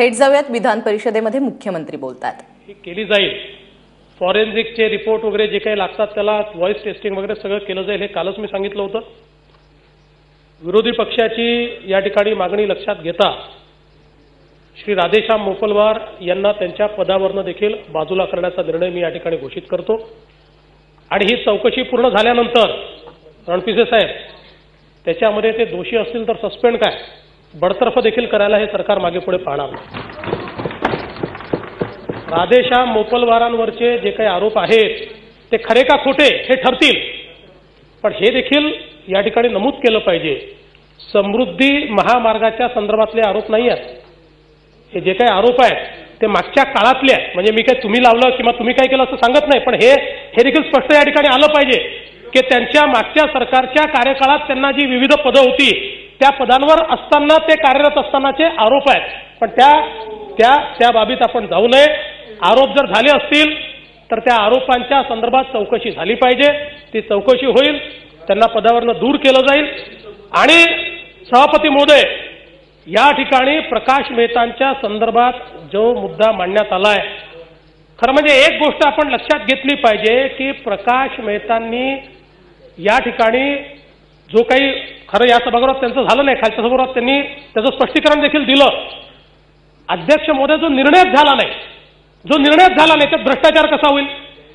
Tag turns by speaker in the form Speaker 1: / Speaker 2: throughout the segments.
Speaker 1: थेट जाऊयात. विधान परिषदेमध्ये मुख्यमंत्री बोलतात.
Speaker 2: ही केली जाईल. फॉरेन्सिकचे रिपोर्ट वगैरे जे काही लागतात त्याला व्हॉइस टेस्टिंग वगैरे सगळं केलं जाईल हे कालच मी सांगितलं होतं. विरोधी पक्षाची या ठिकाणी मागणी लक्षात घेता श्री राधेश्याम मोफलवार यांना त्यांच्या पदावरनं देखील बाजूला करण्याचा निर्णय मी या ठिकाणी घोषित करतो. आणि ही चौकशी पूर्ण झाल्यानंतर रणपिसे साहेब त्याच्यामध्ये ते दोषी असतील तर सस्पेंड काय? बडतर्फ देखील करायला हे सरकार मागे पुढे पाहणार नाही. राधेश्याम मोपलवारांवरचे जे काही आरोप आहेत ते खरे का खोटे हे ठरतील. पण हे देखील या ठिकाणी नमूद केलं पाहिजे. समृद्धी महामार्गाच्या संदर्भातले आरोप नाही आहेत. हे जे काही आरोप आहेत ते मागच्या काळातले आहेत. म्हणजे मी काय तुम्ही लावलं किंवा तुम्ही काय केलं असं सांगत नाही पण हे हे देखील स्पष्ट या ठिकाणी आलं पाहिजे की त्यांच्या मागच्या सरकारच्या कार्यकाळात त्यांना जी विविध पदं होती त्या पदांवर असताना ते कार्यरत असतानाचे आरोप आहेत. पण त्या त्या त्या बाबीत आपण जाऊ नये. आरोप जर झाले असतील तर त्या आरोपांच्या संदर्भात चौकशी झाली पाहिजे. ती चौकशी होईल. त्यांना पदावरनं दूर केलं जाईल. आणि सभापती महोदय या ठिकाणी प्रकाश मेहतांच्या संदर्भात जो मुद्दा मांडण्यात आलाय खरं म्हणजे एक गोष्ट आपण लक्षात घेतली पाहिजे की प्रकाश मेहतांनी या ठिकाणी जो काही खरं या सभागृहात त्यांचं झालं नाही खालच्या सभागृहात त्यांनी त्याचं स्पष्टीकरण देखील दिलं. अध्यक्ष मोदी जो निर्णयच झाला नाही जो निर्णयच झाला नाही तर भ्रष्टाचार कसा होईल?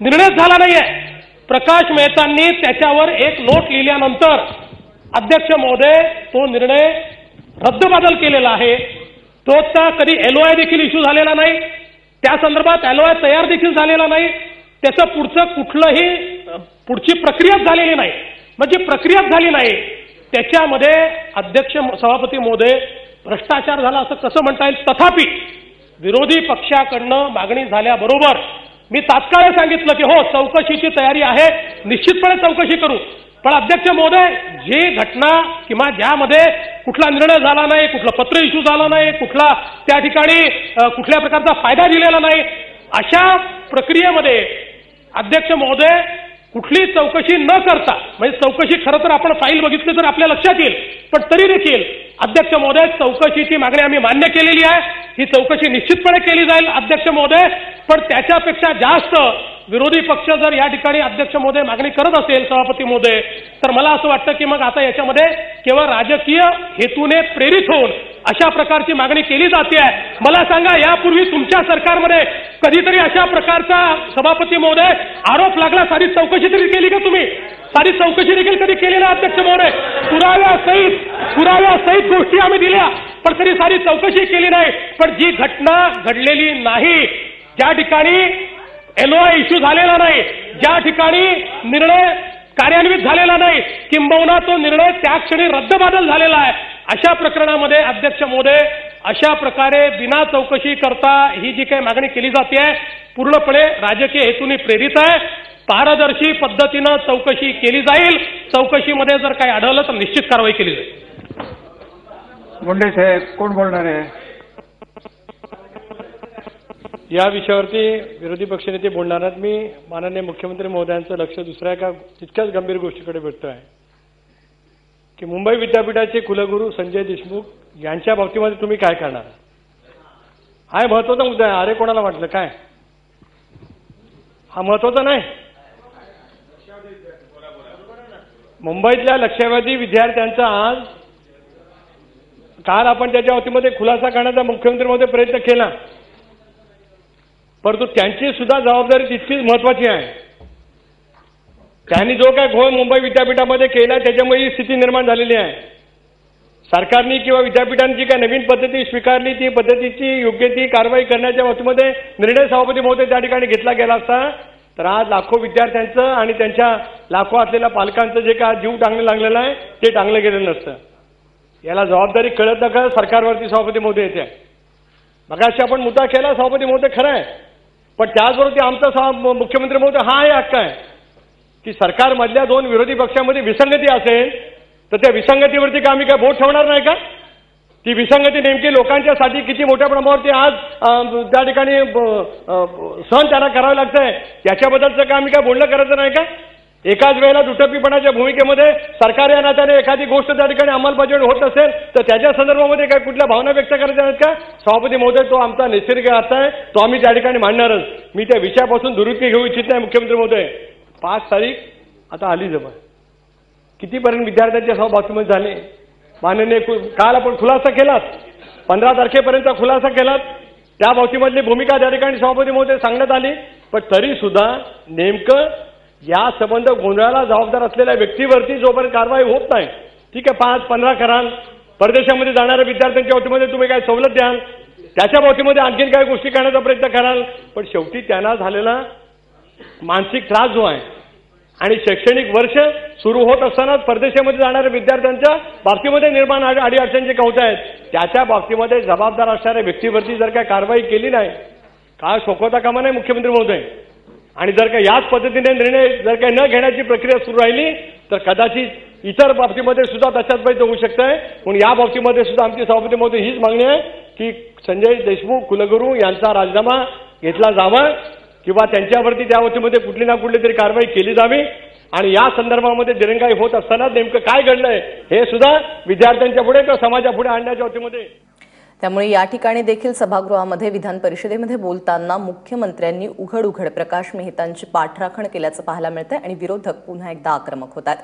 Speaker 2: निर्णयच झाला नाहीये. प्रकाश मेहतांनी त्याच्यावर एक नोट लिहिल्यानंतर अध्यक्ष महोदय तो निर्णय रद्दबादल केलेला आहे. तोचा कधी एलओआय देखील इश्यू झालेला नाही. त्या संदर्भात एलओआय तयार देखील झालेला नाही. त्याचं पुढचं कुठलंही पुढची प्रक्रियाच झालेली नाही. म्हणजे प्रक्रियाच झाली नाही. त्याच्यामध्ये अध्यक्ष सभापती मोदय भ्रष्टाचार झाला असं कसं म्हणता येईल? तथापि विरोधी पक्षाकडनं मागणी झाल्याबरोबर मी तात्काळ सांगितलं की हो चौकशीची तयारी आहे निश्चितपणे चौकशी करू. पण अध्यक्ष महोदय जे घटना किंवा ज्यामध्ये कुठला निर्णय झाला नाही कुठलं पत्र इश्यू झाला नाही कुठला त्या ठिकाणी कुठल्या प्रकारचा फायदा दिलेला नाही अशा प्रक्रियेमध्ये अध्यक्ष महोदय कुठली चौकशी न करता म्हणजे चौकशी खरं तर आपण फाईल बघितली तर आपल्या लक्षात येईल पण तरी देखील अध्यक्ष महोदय चौकशीची मागणी आम्ही मान्य केलेली आहे. ही चौकशी निश्चितपणे केली जाईल अध्यक्ष महोदय पण त्याच्यापेक्षा जास्त विरोधी पक्ष जर या ठिकाणी अध्यक्ष महोदय मागणी करत असेल सभापती महोदय तर मला असं वाटतं की मग आता याच्यामध्ये केवळ राजकीय हेतूने प्रेरित होऊन अशा प्रकारची मागणी केली जाते. आहे मला सांगा यापूर्वी तुमच्या सरकारमध्ये कधीतरी अशा प्रकारचा सभापती महोदय आरोप लागला? सारी चौकशी तरी केली का तुम्ही? सारी चौकशी देखील कधी केली ना अध्यक्ष महोदय? पुराव्यासहित पुराव्यासहित गोष्टी आम्ही दिल्या पण तरी सारी चौकशी केली नाही. पण जी घटना घडलेली नाही ज्या ठिकाणी एलओआय इश्यू झालेला नाही ज्या ठिकाणी निर्णय कार्यान्वित झालेला नाही. किंबहुना तो निर्णय त्या क्षणी रद्दबादल झालेला आहे. अशा प्रकरणामध्ये अध्यक्ष मोदे अशा प्रकारे बिना चौकशी करता ही जी काही मागणी केली जाते पूर्णपणे राजकीय हेतूने प्रेरित आहे. पारदर्शी पद्धतीनं चौकशी केली जाईल. चौकशीमध्ये जर काही आढळलं तर निश्चित कारवाई केली जाईल.
Speaker 3: मुंडे साहेब कोण बोलणार आहे?
Speaker 4: या विषयावरती विरोधी पक्षनेते बोलणार आहेत. मी माननीय मुख्यमंत्री महोदयांचं लक्ष दुसऱ्या एका तितक्याच गंभीर गोष्टीकडे भेटतो आहे की मुंबई विद्यापीठाचे कुलगुरू संजय देशमुख यांच्या बाबतीमध्ये तुम्ही काय करणार? हा महत्त्वाचा मुद्दा आहे. अरे कोणाला वाटलं? काय? हा महत्त्वाचा नाही? मुंबईतल्या लक्षावधी विद्यार्थ्यांचा आज काल आपण त्याच्या बाबतीमध्ये खुलासा करण्याचा मुख्यमंत्री प्रयत्न केला. परंतु त्यांची सुद्धा जबाबदारी तितकीच महत्वाची आहे. त्यांनी जो काय घोळ मुंबई विद्यापीठामध्ये केला त्याच्यामुळे ही स्थिती निर्माण झालेली आहे. सरकारने किंवा विद्यापीठांची काय नवीन पद्धती स्वीकारली ती पद्धतीची योग्य ती कारवाई करण्याच्या बाबतीमध्ये निर्णय सभापती महोदय त्या ठिकाणी घेतला गेला असता. तर आज लाखो विद्यार्थ्यांचं आणि त्यांच्या लाखो असलेल्या पालकांचं जे काय जीव टांगलं लागलेलं आहे ते टांगलं गेलेलं नसतं. याला जबाबदारी कळत न कळत सरकारवरती सभापती महोदय येते. मगाशी आपण मुद्दा केला सभापती महोदय खरं आहे. पण त्याचबरोबर ते आमचा मुख्यमंत्री महोदय हा आहे हक्क आहे. की सरकारमधल्या दोन विरोधी पक्षामध्ये विसंगती असेल तर त्या विसंगतीवरती का आम्ही काय बोट ठेवणार नाही का? ती विसंगती नेमकी लोकांच्यासाठी किती मोठ्या प्रमाणावरती आज त्या ठिकाणी सहन त्यांना करावं लागतंय याच्याबद्दलचं का आम्ही काय बोलणं करायचं नाही का? एकाच वेळेला दुटप्पीपणाच्या भूमिकेमध्ये सरकार या नात्याने एखादी गोष्ट त्या ठिकाणी अंमलबजावणी होत असेल तर त्याच्या संदर्भामध्ये काय कुठल्या भावना व्यक्त करायच्या आहेत का? सभापती महोदय तो आमचा नैसर्गिक अर्थ आहे तो आम्ही त्या ठिकाणी मांडणारच. मी त्या विषयापासून दुरुपयोग घेऊ इच्छित नाही मुख्यमंत्री महोदय. पाच तारीख आता आली जवळ. कितीपर्यंत विद्यार्थ्यांच्या सभा झाले? माननीय कु- काल आपण खुलासा केलात. पंधरा तारखेपर्यंत खुलासा केलात. त्या बाबतीमधली भूमिका त्या ठिकाणी सभापती महोदय सांगण्यात आली. पण तरी सुद्धा नेमकं या संबंध गोंधळाला जबाबदार असलेल्या व्यक्तीवरती जोपर्यंत कारवाई होत नाही ठीक आहे पाच पंधरा कराल. परदेशामध्ये जाणाऱ्या विद्यार्थ्यांच्या बाबतीमध्ये तुम्ही काय सवलत द्याल. त्याच्या बाबतीमध्ये आणखीन काही गोष्टी करण्याचा प्रयत्न कराल. पण शेवटी त्यांना झालेला मानसिक त्रास जो आहे आणि शैक्षणिक वर्ष सुरू होत असतानाच परदेशामध्ये जाणाऱ्या विद्यार्थ्यांच्या बाबतीमध्ये निर्माण अडी अडीअडचण जे होत आहेत त्याच्या बाबतीमध्ये जबाबदार असणाऱ्या व्यक्तीवरती जर काय कारवाई केली नाही का शोकवता कामा नाही मुख्यमंत्री महोदय? आणि जर का याच पद्धतीने निर्णय जर काही न घेण्याची प्रक्रिया सुरू राहिली तर कदाचित इतर बाबतीमध्ये सुद्धा तशाच होऊ शकत आहे म्हणून या बाबतीमध्ये सुद्धा आमची सभापती महोदय हीच मागणी आहे की संजय देशमुख कुलगुरू यांचा राजीनामा घेतला जावा किंवा त्यांच्यावरती त्या वतीमध्ये कुठली ना कुठली तरी कारवाई केली जावी. आणि या संदर्भामध्ये दिरंगाई होत असताना नेमकं काय घडलंय हे सुद्धा विद्यार्थ्यांच्या पुढे किंवा समाजापुढे आणण्याच्या वतीमध्ये
Speaker 1: त्यामुळे या ठिकाणी देखील सभागृहामध्ये विधान परिषदेमध्ये बोलताना मुख्यमंत्र्यांनी उघड उघड प्रकाश मेहतांची पाठराखण केल्याचं पाहायला मिळतंय आणि विरोधक पुन्हा एकदा आक्रमक होतात.